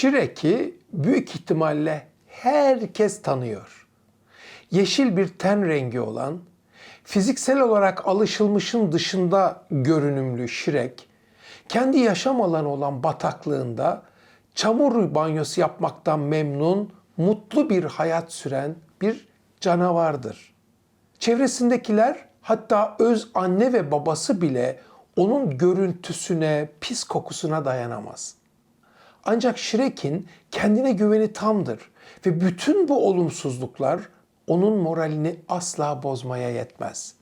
Shrek'i büyük ihtimalle herkes tanıyor. Yeşil bir ten rengi olan, fiziksel olarak alışılmışın dışında görünümlü Shrek, kendi yaşam alanı olan bataklığında çamur banyosu yapmaktan memnun, mutlu bir hayat süren bir canavardır. Çevresindekiler hatta öz anne ve babası bile onun görüntüsüne, pis kokusuna dayanamaz. Ancak Shrek'in kendine güveni tamdır ve bütün bu olumsuzluklar onun moralini asla bozmaya yetmez.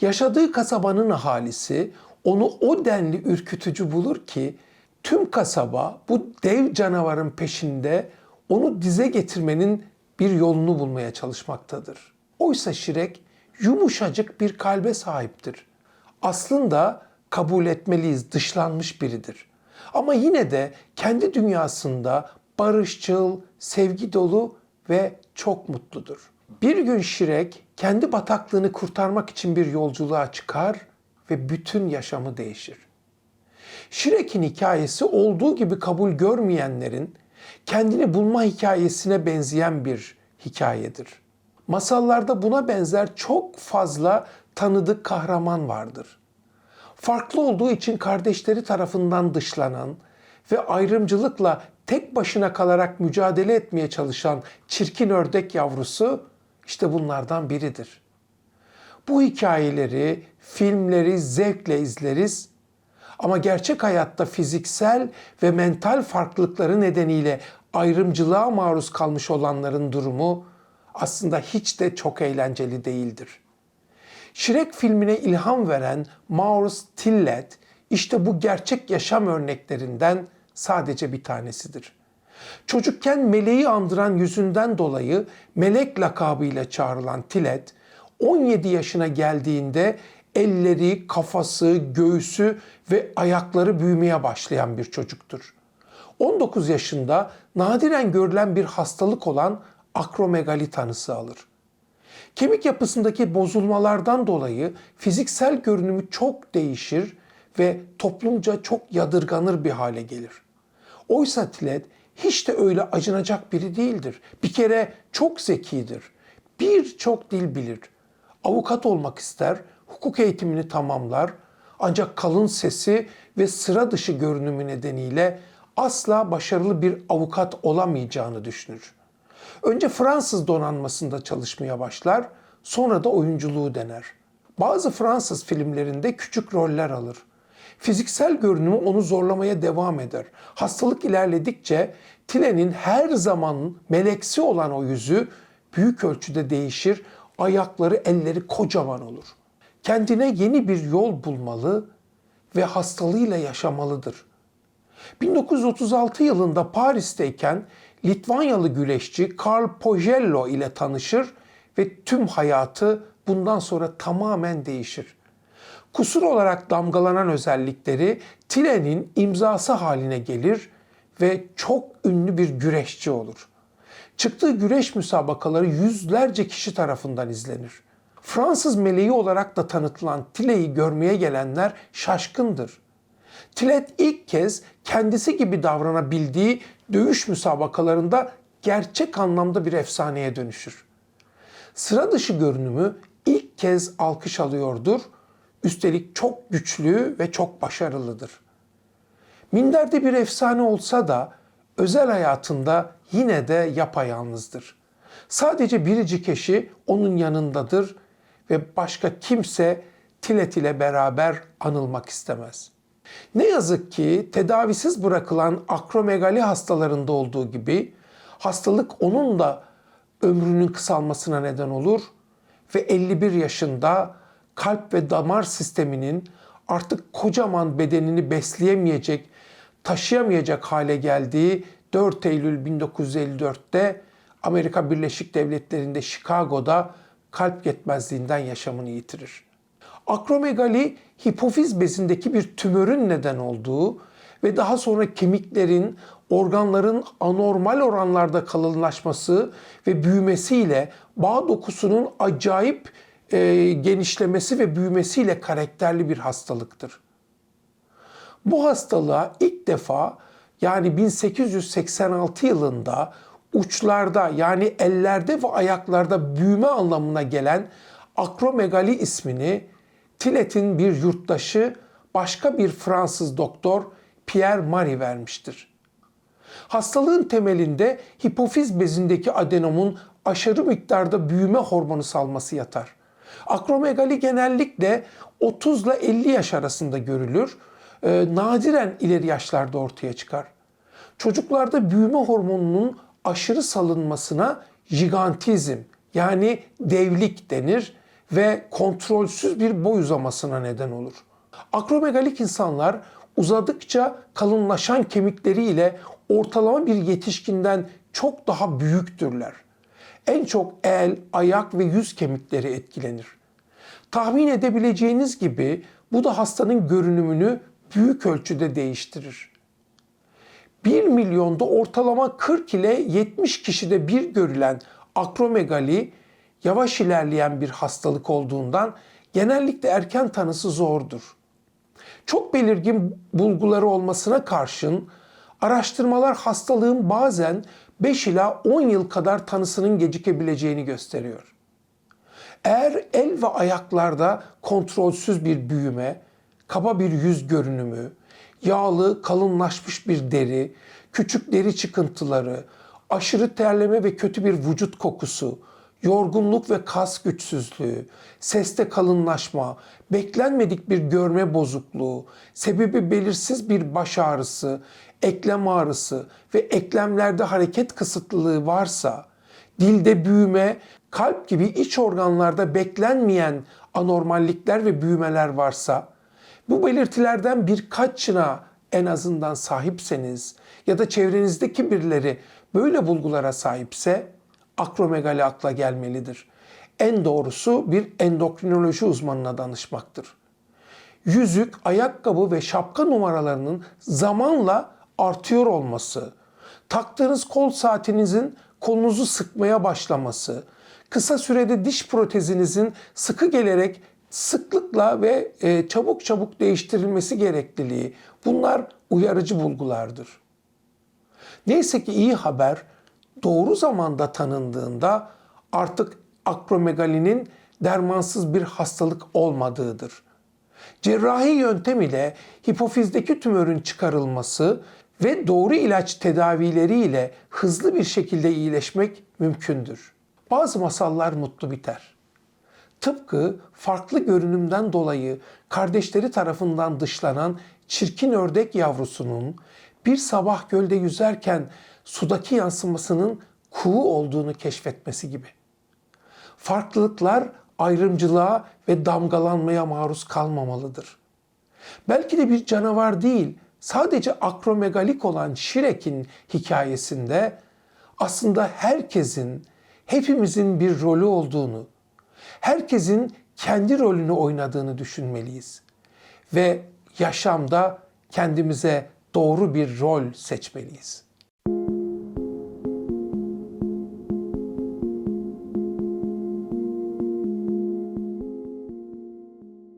Yaşadığı kasabanın ahalisi onu o denli ürkütücü bulur ki tüm kasaba bu dev canavarın peşinde onu dize getirmenin bir yolunu bulmaya çalışmaktadır. Oysa Şirek yumuşacık bir kalbe sahiptir. Aslında kabul etmeliyiz dışlanmış biridir. Ama yine de kendi dünyasında barışçıl, sevgi dolu ve çok mutludur. Bir gün Şirek kendi bataklığını kurtarmak için bir yolculuğa çıkar ve bütün yaşamı değişir. Shrek'in hikayesi olduğu gibi kabul görmeyenlerin kendini bulma hikayesine benzeyen bir hikayedir. Masallarda buna benzer çok fazla tanıdık kahraman vardır. Farklı olduğu için kardeşleri tarafından dışlanan ve ayrımcılıkla tek başına kalarak mücadele etmeye çalışan çirkin ördek yavrusu işte bunlardan biridir. Bu hikayeleri, filmleri zevkle izleriz ama gerçek hayatta fiziksel ve mental farklılıkları nedeniyle ayrımcılığa maruz kalmış olanların durumu aslında hiç de çok eğlenceli değildir. Shrek filmine ilham veren Maurice Tillet işte bu gerçek yaşam örneklerinden sadece bir tanesidir. Çocukken meleği andıran yüzünden dolayı melek lakabıyla çağrılan Tillet, 17 yaşına geldiğinde elleri, kafası, göğsü ve ayakları büyümeye başlayan bir çocuktur. 19 yaşında nadiren görülen bir hastalık olan akromegali tanısı alır. Kemik yapısındaki bozulmalardan dolayı fiziksel görünümü çok değişir ve toplumca çok yadırganır bir hale gelir. Oysa Tilet hiç de öyle acınacak biri değildir. Bir kere çok zekidir. Birçok dil bilir. Avukat olmak ister, hukuk eğitimini tamamlar. Ancak kalın sesi ve sıra dışı görünümü nedeniyle asla başarılı bir avukat olamayacağını düşünür. Önce Fransız donanmasında çalışmaya başlar, sonra da oyunculuğu dener. Bazı Fransız filmlerinde küçük roller alır. Fiziksel görünümü onu zorlamaya devam eder. Hastalık ilerledikçe Tile'nin her zaman meleksi olan o yüzü büyük ölçüde değişir, ayakları, elleri kocaman olur. Kendine yeni bir yol bulmalı ve hastalığıyla yaşamalıdır. 1936 yılında Paris'teyken Litvanyalı güreşçi Karl Pojello ile tanışır ve tüm hayatı bundan sonra tamamen değişir. Kusur olarak damgalanan özellikleri Tile'nin imzası haline gelir ve çok ünlü bir güreşçi olur. Çıktığı güreş müsabakaları yüzlerce kişi tarafından izlenir. Fransız meleği olarak da tanıtılan Tile'yi görmeye gelenler şaşkındır. Tilet ilk kez kendisi gibi davranabildiği dövüş müsabakalarında gerçek anlamda bir efsaneye dönüşür. Sıra dışı görünümü ilk kez alkış alıyordur. Üstelik çok güçlü ve çok başarılıdır. Minder'de bir efsane olsa da özel hayatında yine de yapayalnızdır. Sadece biricik eşi onun yanındadır ve başka kimse Tilet ile beraber anılmak istemez. Ne yazık ki tedavisiz bırakılan akromegali hastalarında olduğu gibi hastalık onun da ömrünün kısalmasına neden olur ve 51 yaşında kalp ve damar sisteminin artık kocaman bedenini besleyemeyecek, taşıyamayacak hale geldiği 4 Eylül 1954'te Amerika Birleşik Devletleri'nde Chicago'da kalp yetmezliğinden yaşamını yitirir. Akromegali hipofiz bezindeki bir tümörün neden olduğu ve daha sonra kemiklerin, organların anormal oranlarda kalınlaşması ve büyümesiyle bağ dokusunun acayip e, genişlemesi ve büyümesiyle karakterli bir hastalıktır. Bu hastalığa ilk defa yani 1886 yılında uçlarda yani ellerde ve ayaklarda büyüme anlamına gelen akromegali ismini Tillet'in bir yurttaşı başka bir Fransız doktor Pierre Marie vermiştir. Hastalığın temelinde hipofiz bezindeki adenomun aşırı miktarda büyüme hormonu salması yatar. Akromegali genellikle 30 ile 50 yaş arasında görülür. Ee, nadiren ileri yaşlarda ortaya çıkar. Çocuklarda büyüme hormonunun aşırı salınmasına jigantizm yani devlik denir ve kontrolsüz bir boy uzamasına neden olur. Akromegalik insanlar uzadıkça kalınlaşan kemikleriyle ortalama bir yetişkinden çok daha büyüktürler. En çok el, ayak ve yüz kemikleri etkilenir. Tahmin edebileceğiniz gibi bu da hastanın görünümünü büyük ölçüde değiştirir. 1 milyonda ortalama 40 ile 70 kişide bir görülen akromegali yavaş ilerleyen bir hastalık olduğundan genellikle erken tanısı zordur. Çok belirgin bulguları olmasına karşın araştırmalar hastalığın bazen 5 ila 10 yıl kadar tanısının gecikebileceğini gösteriyor. Eğer el ve ayaklarda kontrolsüz bir büyüme, kaba bir yüz görünümü, yağlı, kalınlaşmış bir deri, küçük deri çıkıntıları, aşırı terleme ve kötü bir vücut kokusu, yorgunluk ve kas güçsüzlüğü, seste kalınlaşma, beklenmedik bir görme bozukluğu, sebebi belirsiz bir baş ağrısı, eklem ağrısı ve eklemlerde hareket kısıtlılığı varsa, dilde büyüme, kalp gibi iç organlarda beklenmeyen anormallikler ve büyümeler varsa, bu belirtilerden birkaçına en azından sahipseniz ya da çevrenizdeki birileri böyle bulgulara sahipse akromegali akla gelmelidir. En doğrusu bir endokrinoloji uzmanına danışmaktır. Yüzük, ayakkabı ve şapka numaralarının zamanla artıyor olması, taktığınız kol saatinizin kolunuzu sıkmaya başlaması, kısa sürede diş protezinizin sıkı gelerek sıklıkla ve e, çabuk çabuk değiştirilmesi gerekliliği bunlar uyarıcı bulgulardır. Neyse ki iyi haber doğru zamanda tanındığında artık akromegalinin dermansız bir hastalık olmadığıdır. Cerrahi yöntem ile hipofizdeki tümörün çıkarılması ve doğru ilaç tedavileri ile hızlı bir şekilde iyileşmek mümkündür. Bazı masallar mutlu biter. Tıpkı farklı görünümden dolayı kardeşleri tarafından dışlanan çirkin ördek yavrusunun bir sabah gölde yüzerken sudaki yansımasının kuğu olduğunu keşfetmesi gibi. Farklılıklar ayrımcılığa ve damgalanmaya maruz kalmamalıdır. Belki de bir canavar değil, sadece akromegalik olan Şirek'in hikayesinde aslında herkesin, hepimizin bir rolü olduğunu, herkesin kendi rolünü oynadığını düşünmeliyiz. Ve yaşamda kendimize doğru bir rol seçmeliyiz.